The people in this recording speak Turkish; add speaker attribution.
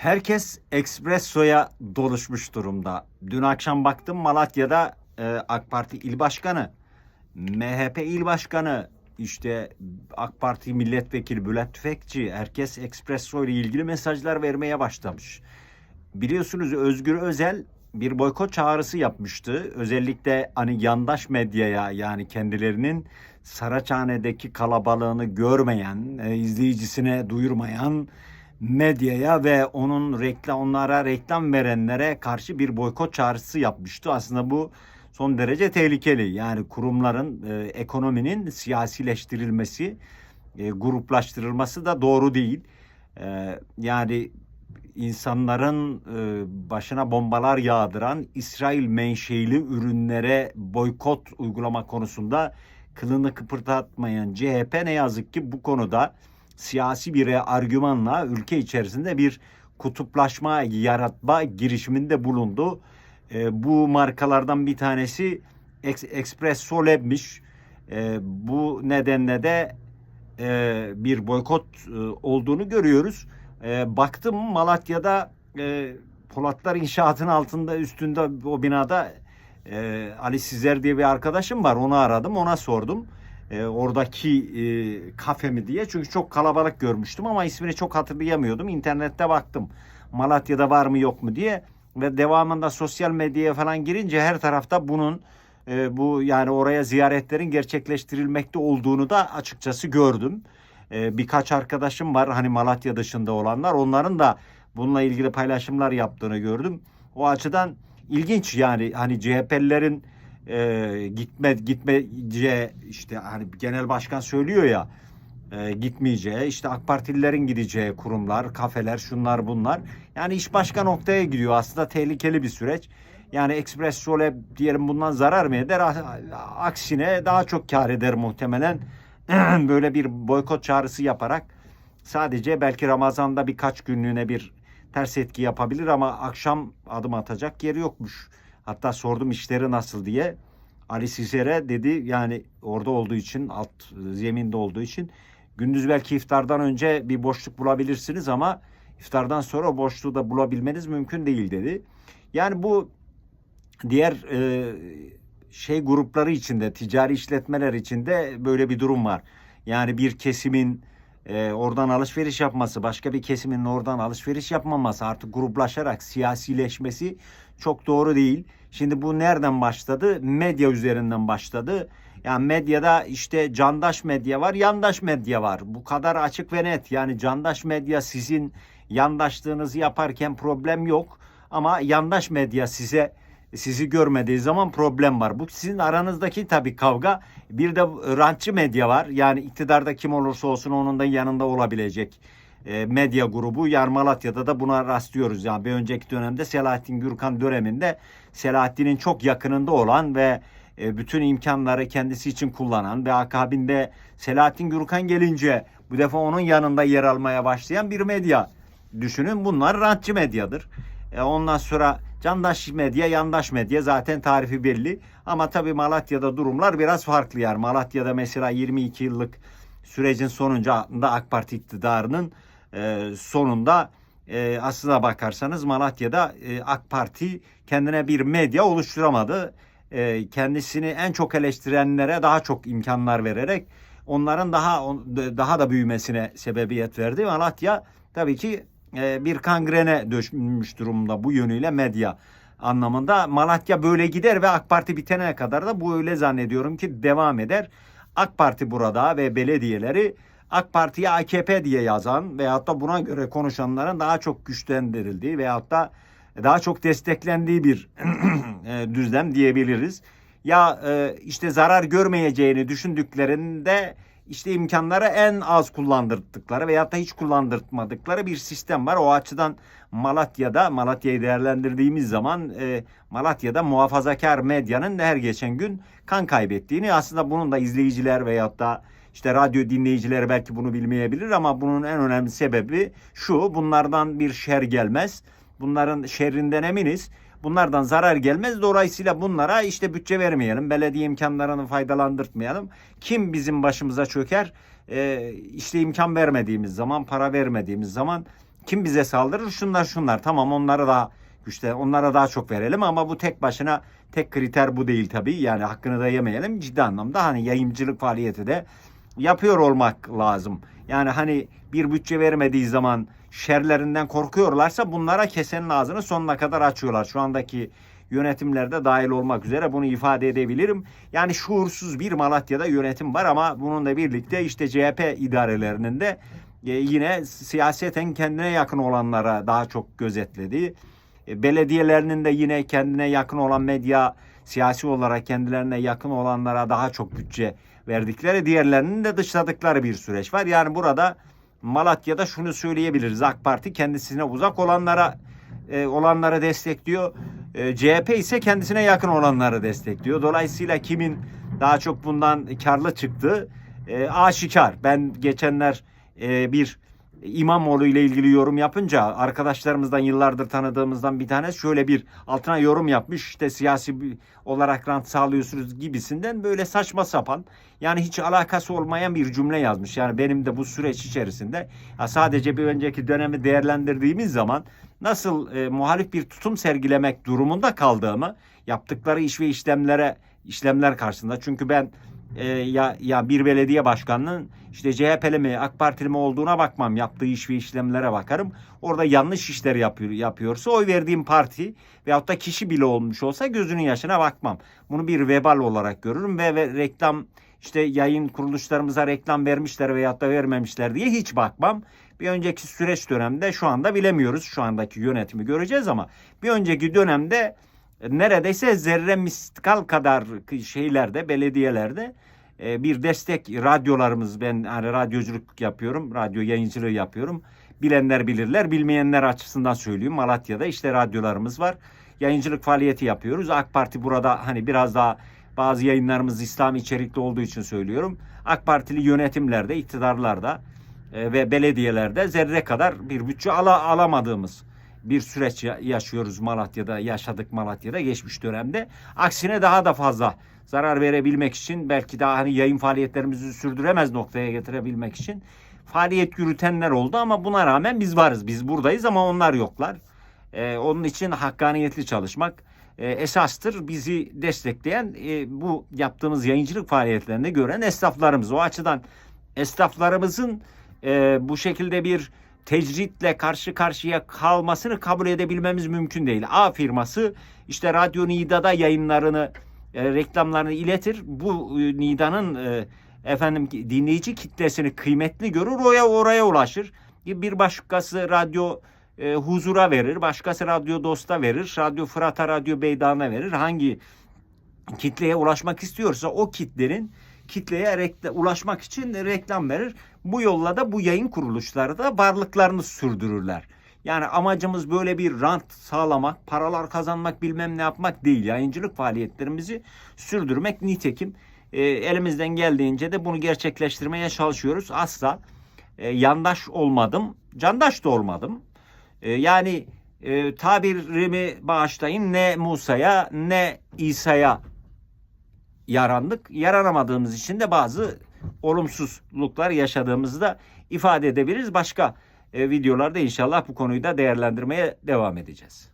Speaker 1: Herkes espressoya doluşmuş durumda. Dün akşam baktım Malatya'da e, AK Parti İl Başkanı, MHP İl Başkanı, işte AK Parti Milletvekili Bülent Tüfekçi, herkes espresso ile ilgili mesajlar vermeye başlamış. Biliyorsunuz Özgür Özel bir boykot çağrısı yapmıştı. Özellikle hani yandaş medyaya yani kendilerinin Saraçhane'deki kalabalığını görmeyen, e, izleyicisine duyurmayan medyaya ve onun reklam onlara reklam verenlere karşı bir boykot çağrısı yapmıştı. Aslında bu son derece tehlikeli. Yani kurumların e, ekonominin siyasileştirilmesi, e, gruplaştırılması da doğru değil. E, yani insanların e, başına bombalar yağdıran İsrail menşeili ürünlere boykot uygulama konusunda kılını kıpırdatmayan CHP ne yazık ki bu konuda siyasi bir argümanla ülke içerisinde bir kutuplaşma yaratma girişiminde bulundu. E, bu markalardan bir tanesi Ex Expresso Lab'miş. E, bu nedenle de e, bir boykot e, olduğunu görüyoruz. E, baktım Malatya'da e, Polatlar İnşaat'ın altında üstünde o binada e, Ali Sizer diye bir arkadaşım var. Onu aradım, ona sordum. E, oradaki e, kafe mi diye. Çünkü çok kalabalık görmüştüm ama ismini çok hatırlayamıyordum. İnternette baktım. Malatya'da var mı yok mu diye ve devamında sosyal medyaya falan girince her tarafta bunun e, bu yani oraya ziyaretlerin gerçekleştirilmekte olduğunu da açıkçası gördüm. E, birkaç arkadaşım var hani Malatya dışında olanlar onların da bununla ilgili paylaşımlar yaptığını gördüm. O açıdan ilginç yani hani CHP'lilerin e, gitme gitmeyeceği işte hani genel başkan söylüyor ya e, gitmeyeceği işte AK Partililerin gideceği kurumlar, kafeler, şunlar bunlar. Yani iş başka noktaya gidiyor. Aslında tehlikeli bir süreç. Yani Expresso Lab diyelim bundan zarar mı eder? Aksine daha çok kar eder muhtemelen. Böyle bir boykot çağrısı yaparak sadece belki Ramazan'da birkaç günlüğüne bir ters etki yapabilir ama akşam adım atacak yeri yokmuş. Hatta sordum işleri nasıl diye. Ali Sizer'e dedi yani orada olduğu için alt zeminde olduğu için gündüz belki iftardan önce bir boşluk bulabilirsiniz ama iftardan sonra o boşluğu da bulabilmeniz mümkün değil dedi. Yani bu diğer e, şey grupları içinde ticari işletmeler içinde böyle bir durum var. Yani bir kesimin e, oradan alışveriş yapması, başka bir kesimin oradan alışveriş yapmaması, artık gruplaşarak siyasileşmesi çok doğru değil. Şimdi bu nereden başladı? Medya üzerinden başladı. Yani medyada işte candaş medya var, yandaş medya var. Bu kadar açık ve net. Yani candaş medya sizin yandaşlığınızı yaparken problem yok. Ama yandaş medya size sizi görmediği zaman problem var. Bu sizin aranızdaki tabii kavga. Bir de rantçı medya var. Yani iktidarda kim olursa olsun onun da yanında olabilecek medya grubu. Yani Malatya'da da buna rastlıyoruz. Yani bir önceki dönemde Selahattin Gürkan döneminde Selahattin'in çok yakınında olan ve e, bütün imkanları kendisi için kullanan ve akabinde Selahattin Gürkan gelince bu defa onun yanında yer almaya başlayan bir medya. Düşünün bunlar rantçı medyadır. E, ondan sonra candaş medya, yandaş medya zaten tarifi belli. Ama tabii Malatya'da durumlar biraz farklı yer. Malatya'da mesela 22 yıllık sürecin sonunda AK Parti iktidarının e, sonunda e, aslına bakarsanız Malatya'da e, AK Parti kendine bir medya oluşturamadı. E, kendisini en çok eleştirenlere daha çok imkanlar vererek onların daha daha da büyümesine sebebiyet verdi. Malatya tabii ki e, bir kangrene dönmüş durumda bu yönüyle medya anlamında. Malatya böyle gider ve AK Parti bitene kadar da bu öyle zannediyorum ki devam eder. AK Parti burada ve belediyeleri AK Parti'ye AKP diye yazan veyahut da buna göre konuşanların daha çok güçlendirildiği veyahut da daha çok desteklendiği bir e, düzlem diyebiliriz. Ya e, işte zarar görmeyeceğini düşündüklerinde işte imkanları en az kullandırdıkları veyahut da hiç kullandırtmadıkları bir sistem var. O açıdan Malatya'da, Malatya'yı değerlendirdiğimiz zaman e, Malatya'da muhafazakar medyanın her geçen gün kan kaybettiğini aslında bunun da izleyiciler veyahut da işte radyo dinleyicileri belki bunu bilmeyebilir ama bunun en önemli sebebi şu. Bunlardan bir şer gelmez. Bunların şerrinden eminiz. Bunlardan zarar gelmez. Dolayısıyla bunlara işte bütçe vermeyelim. Belediye imkanlarını faydalandırtmayalım. Kim bizim başımıza çöker? Ee, işte imkan vermediğimiz zaman, para vermediğimiz zaman kim bize saldırır? Şunlar şunlar. Tamam onlara daha güçte onlara daha çok verelim ama bu tek başına tek kriter bu değil tabii. Yani hakkını da yemeyelim. Ciddi anlamda hani yayıncılık faaliyeti de yapıyor olmak lazım. Yani hani bir bütçe vermediği zaman şerlerinden korkuyorlarsa bunlara kesenin ağzını sonuna kadar açıyorlar. Şu andaki yönetimlerde dahil olmak üzere bunu ifade edebilirim. Yani şuursuz bir Malatya'da yönetim var ama bununla birlikte işte CHP idarelerinin de e, yine siyaseten kendine yakın olanlara daha çok gözetlediği, e, belediyelerinin de yine kendine yakın olan medya siyasi olarak kendilerine yakın olanlara daha çok bütçe verdikleri, diğerlerinin de dışladıkları bir süreç var. Yani burada Malatya'da şunu söyleyebiliriz. AK Parti kendisine uzak olanlara e, olanları destekliyor. E, CHP ise kendisine yakın olanları destekliyor. Dolayısıyla kimin daha çok bundan karlı çıktığı e, aşikar. Ben geçenler e, bir İmamoğlu ile ilgili yorum yapınca arkadaşlarımızdan yıllardır tanıdığımızdan bir tanesi şöyle bir altına yorum yapmış. İşte siyasi olarak rant sağlıyorsunuz gibisinden böyle saçma sapan yani hiç alakası olmayan bir cümle yazmış. Yani benim de bu süreç içerisinde sadece bir önceki dönemi değerlendirdiğimiz zaman nasıl e, muhalif bir tutum sergilemek durumunda kaldığımı yaptıkları iş ve işlemlere işlemler karşısında. Çünkü ben e, ya ya bir belediye başkanının işte CHP'li mi AK Partili mi olduğuna bakmam. Yaptığı iş ve işlemlere bakarım. Orada yanlış işler yapıyor, yapıyorsa oy verdiğim parti veyahut da kişi bile olmuş olsa gözünün yaşına bakmam. Bunu bir vebal olarak görürüm ve, ve reklam işte yayın kuruluşlarımıza reklam vermişler veyahut da vermemişler diye hiç bakmam. Bir önceki süreç dönemde şu anda bilemiyoruz. Şu andaki yönetimi göreceğiz ama bir önceki dönemde neredeyse zerre mistikal kadar şeylerde, belediyelerde e, bir destek radyolarımız ben hani radyoculuk yapıyorum, radyo yayıncılığı yapıyorum. Bilenler bilirler, bilmeyenler açısından söyleyeyim. Malatya'da işte radyolarımız var. Yayıncılık faaliyeti yapıyoruz. AK Parti burada hani biraz daha bazı yayınlarımız İslam içerikli olduğu için söylüyorum. AK Partili yönetimlerde, iktidarlarda e, ve belediyelerde zerre kadar bir bütçe ala, alamadığımız bir süreç ya- yaşıyoruz Malatya'da, yaşadık Malatya'da geçmiş dönemde. Aksine daha da fazla zarar verebilmek için belki daha hani yayın faaliyetlerimizi sürdüremez noktaya getirebilmek için faaliyet yürütenler oldu ama buna rağmen biz varız. Biz buradayız ama onlar yoklar. Ee, onun için hakkaniyetli çalışmak e, esastır. Bizi destekleyen e, bu yaptığımız yayıncılık faaliyetlerini gören esnaflarımız. O açıdan esnaflarımızın e, bu şekilde bir tecritle karşı karşıya kalmasını kabul edebilmemiz mümkün değil. A firması işte Radyo Nida'da yayınlarını, e, reklamlarını iletir. Bu e, Nida'nın e, efendim dinleyici kitlesini kıymetli görür, oraya oraya ulaşır. Bir başkası radyo e, huzura verir, başkası radyo dosta verir, radyo Fırat'a, radyo Beydan'a verir. Hangi kitleye ulaşmak istiyorsa o kitlenin kitleye rekla- ulaşmak için reklam verir. Bu yolla da bu yayın kuruluşları da varlıklarını sürdürürler. Yani amacımız böyle bir rant sağlamak, paralar kazanmak, bilmem ne yapmak değil. Yayıncılık faaliyetlerimizi sürdürmek nitekim e, elimizden geldiğince de bunu gerçekleştirmeye çalışıyoruz. Asla e, yandaş olmadım, candaş da olmadım. E, yani e, tabirimi bağışlayın ne Musa'ya ne İsa'ya yarandık. Yaranamadığımız için de bazı olumsuzluklar yaşadığımızı da ifade edebiliriz. Başka e, videolarda inşallah bu konuyu da değerlendirmeye devam edeceğiz.